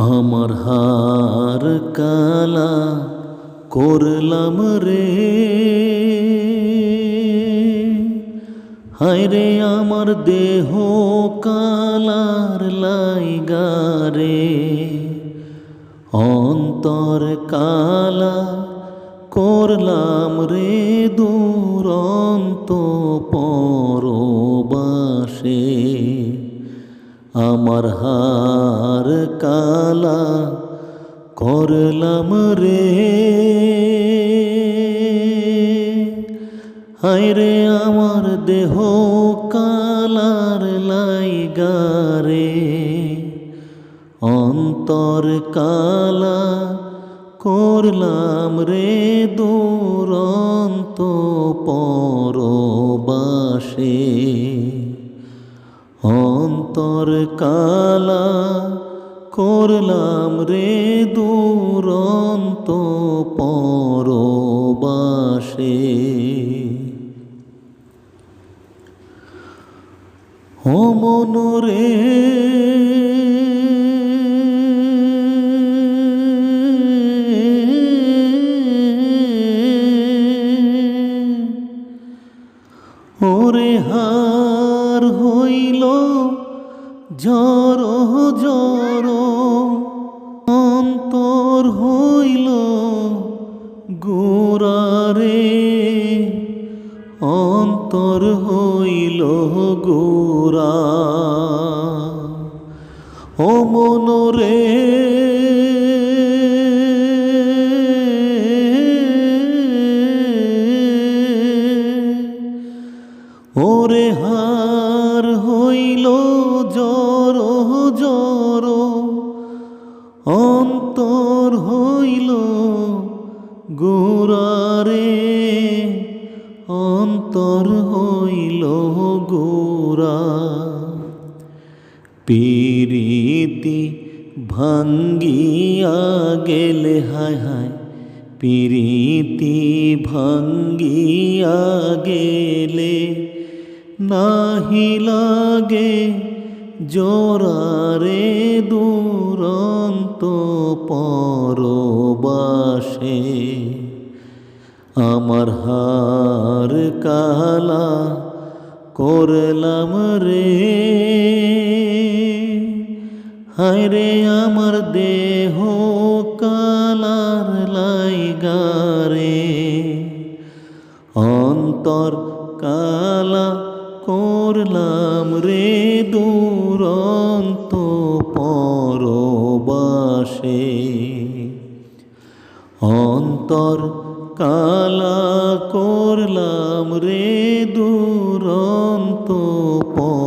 আমার হার কালা করলাম রে। হায়রে আমার দেহ কালার লাইগারে অন্তর কালা করলাম রে দুরন্ত পরবাসে। আমার হার কালা করলাম রে। হায়রে আমার দেহ কালার লাইগারে অন্তর কালা করলাম রে দুরন্ত পরবাসে। অন্তর কালা করলাম রে দুরন্ত পরবাসে। ও মনরে হার হইল। জর জর অন্তর হইল গোরারে অন্তর হইল গোরা ও মনরে অন্তর হইল গোরা। পিরিতি ভাঙ্গিয়া গেলে, হায় হায়, পিরিতি ভাঙ্গিয়া গেলে নাহি লাগে জোরারে দুরন্ত পরবাসে আমার হার কালা করলাম রে। হায়রে আমার দেহ কালার লাইগারে অন্তর কালা করলাম রে দুরন্ত পরবাসে। অন্তর কালা করলাম রে দুরন্ত পরবাসে